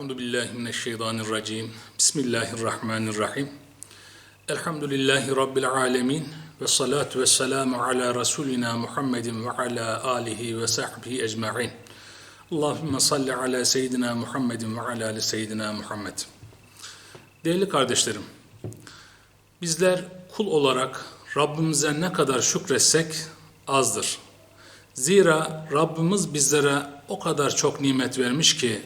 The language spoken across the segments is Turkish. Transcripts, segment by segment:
Euzu billahi mineşşeytanirracim. Bismillahirrahmanirrahim. Elhamdülillahi rabbil alamin ve salatu vesselamu ala rasulina Muhammedin ve ala alihi ve sahbihi ecmaîn. Allahumme salli ala seyyidina Muhammedin ve ala ali seyyidina Muhammed. Değerli kardeşlerim, bizler kul olarak Rabbimize ne kadar şükretsek azdır. Zira Rabbimiz bizlere o kadar çok nimet vermiş ki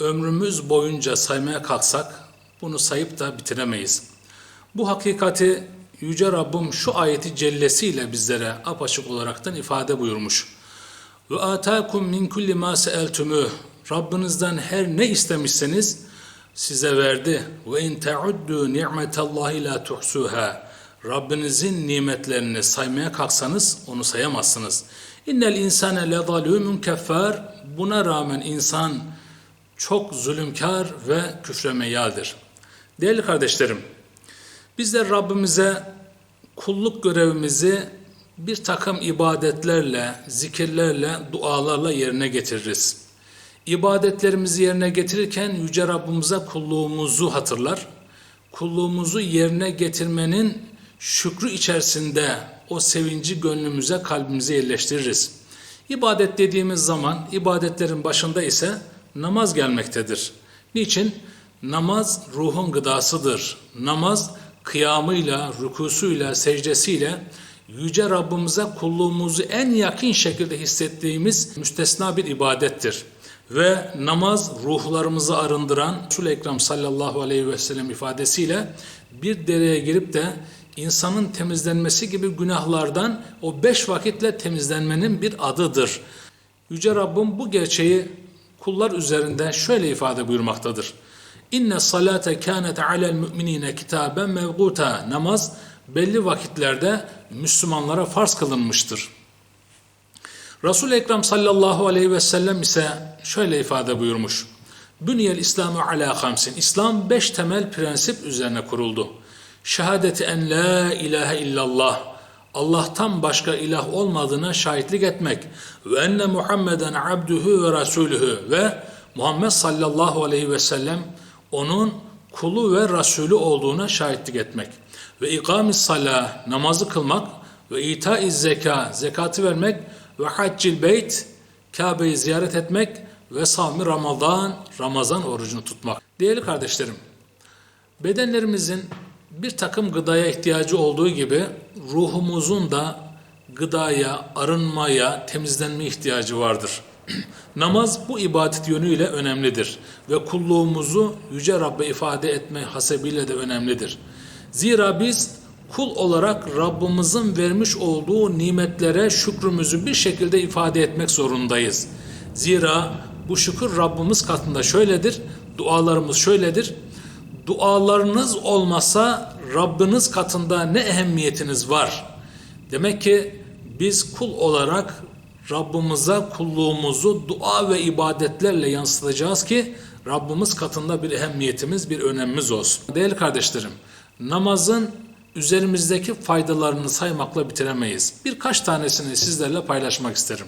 ömrümüz boyunca saymaya kalksak bunu sayıp da bitiremeyiz. Bu hakikati Yüce Rabbim şu ayeti cellesiyle bizlere apaçık olaraktan ifade buyurmuş. Ve atakum min kulli ma seeltumü Rabbinizden her ne istemişseniz size verdi. Ve in teuddu ni'metallahi la tuhsuha. Rabbinizin nimetlerini saymaya kalksanız onu sayamazsınız. İnnel insane le zalûmün keffar. Buna rağmen insan çok zulümkar ve küfremeyaldir. Değerli kardeşlerim, bizler Rabbimize kulluk görevimizi bir takım ibadetlerle, zikirlerle, dualarla yerine getiririz. İbadetlerimizi yerine getirirken Yüce Rabbimize kulluğumuzu hatırlar. Kulluğumuzu yerine getirmenin şükrü içerisinde o sevinci gönlümüze, kalbimize yerleştiririz. İbadet dediğimiz zaman ibadetlerin başında ise namaz gelmektedir. Niçin? Namaz ruhun gıdasıdır. Namaz kıyamıyla, rükusuyla, secdesiyle Yüce Rabbimize kulluğumuzu en yakın şekilde hissettiğimiz müstesna bir ibadettir. Ve namaz ruhlarımızı arındıran Resul Ekrem sallallahu aleyhi ve sellem ifadesiyle bir dereye girip de insanın temizlenmesi gibi günahlardan o beş vakitle temizlenmenin bir adıdır. Yüce Rabbim bu gerçeği kullar üzerinde şöyle ifade buyurmaktadır. İnne salate kânet alel müminine kitaben mevguta. Namaz belli vakitlerde Müslümanlara farz kılınmıştır. Resul-i Ekrem sallallahu aleyhi ve sellem ise şöyle ifade buyurmuş. Bünyel İslamu ala hamsin. İslam beş temel prensip üzerine kuruldu. Şehadeti en la ilahe illallah. Allah'tan başka ilah olmadığına şahitlik etmek. Ve enne Muhammeden abduhu ve rasulühü ve Muhammed sallallahu aleyhi ve sellem onun kulu ve rasulü olduğuna şahitlik etmek. Ve ikamis salah namazı kılmak. Ve itaiz zeka zekatı vermek. Ve haccil beyt Kabe'yi ziyaret etmek. Ve savmi Ramazan Ramazan orucunu tutmak. Değerli kardeşlerim, bedenlerimizin bir takım gıdaya ihtiyacı olduğu gibi ruhumuzun da gıdaya, arınmaya, temizlenme ihtiyacı vardır. Namaz bu ibadet yönüyle önemlidir ve kulluğumuzu Yüce Rabbe ifade etme hasebiyle de önemlidir. Zira biz kul olarak Rabbimizin vermiş olduğu nimetlere şükrümüzü bir şekilde ifade etmek zorundayız. Zira bu şükür Rabbimiz katında şöyledir, dualarımız şöyledir. Dualarınız olmasa Rabbiniz katında ne ehemmiyetiniz var? Demek ki biz kul olarak Rabbimize kulluğumuzu dua ve ibadetlerle yansıtacağız ki Rabbimiz katında bir ehemmiyetimiz, bir önemimiz olsun. Değerli kardeşlerim, namazın üzerimizdeki faydalarını saymakla bitiremeyiz. Birkaç tanesini sizlerle paylaşmak isterim.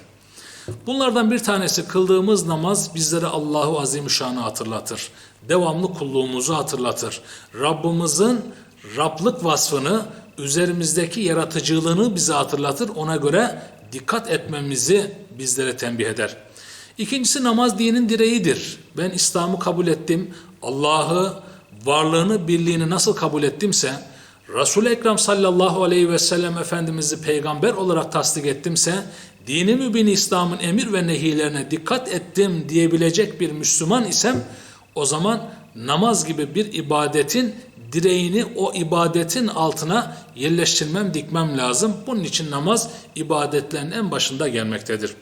Bunlardan bir tanesi kıldığımız namaz bizlere Allahu Azimüşşan'ı hatırlatır. Devamlı kulluğumuzu hatırlatır. Rabbimizin Rablık vasfını, üzerimizdeki yaratıcılığını bize hatırlatır. Ona göre dikkat etmemizi bizlere tembih eder. İkincisi namaz dinin direğidir. Ben İslam'ı kabul ettim. Allah'ı, varlığını, birliğini nasıl kabul ettimse, Resul-i Ekrem sallallahu aleyhi ve sellem Efendimiz'i peygamber olarak tasdik ettimse, dini mübin İslam'ın emir ve nehilerine dikkat ettim diyebilecek bir Müslüman isem, o zaman namaz gibi bir ibadetin direğini o ibadetin altına yerleştirmem, dikmem lazım. Bunun için namaz ibadetlerin en başında gelmektedir.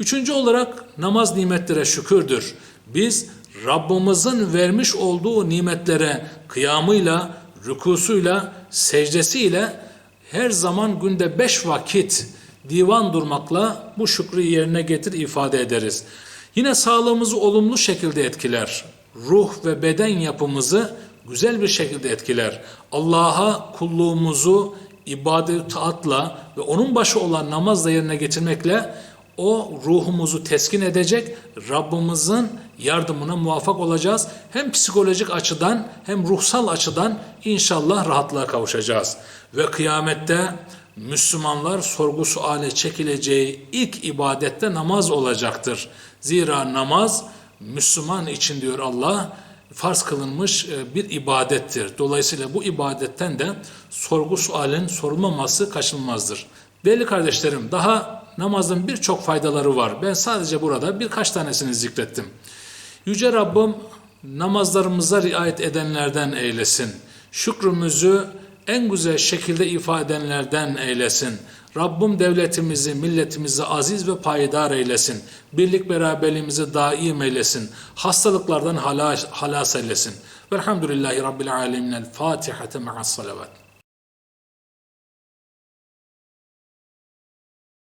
Üçüncü olarak namaz nimetlere şükürdür. Biz Rabbimizin vermiş olduğu nimetlere kıyamıyla, rükusuyla, secdesiyle her zaman günde beş vakit divan durmakla bu şükrü yerine getir ifade ederiz. Yine sağlığımızı olumlu şekilde etkiler. Ruh ve beden yapımızı güzel bir şekilde etkiler. Allah'a kulluğumuzu ibadet taatla ve onun başı olan namazla yerine getirmekle o ruhumuzu teskin edecek, Rabbimizin yardımına muvaffak olacağız. Hem psikolojik açıdan hem ruhsal açıdan inşallah rahatlığa kavuşacağız. Ve kıyamette Müslümanlar sorgu suale çekileceği ilk ibadette namaz olacaktır. Zira namaz Müslüman için diyor Allah farz kılınmış e, bir ibadettir. Dolayısıyla bu ibadetten de sorgu sualin sorulmaması kaçınılmazdır. Değerli kardeşlerim daha namazın birçok faydaları var. Ben sadece burada birkaç tanesini zikrettim. Yüce Rabbim namazlarımıza riayet edenlerden eylesin. Şükrümüzü en güzel şekilde ifade edenlerden eylesin. Rabbim devletimizi, milletimizi aziz ve payidar eylesin. Birlik beraberliğimizi daim eylesin. Hastalıklardan halas, halas eylesin. Velhamdülillahi Rabbil alemin. El Fatiha ma'as salavat.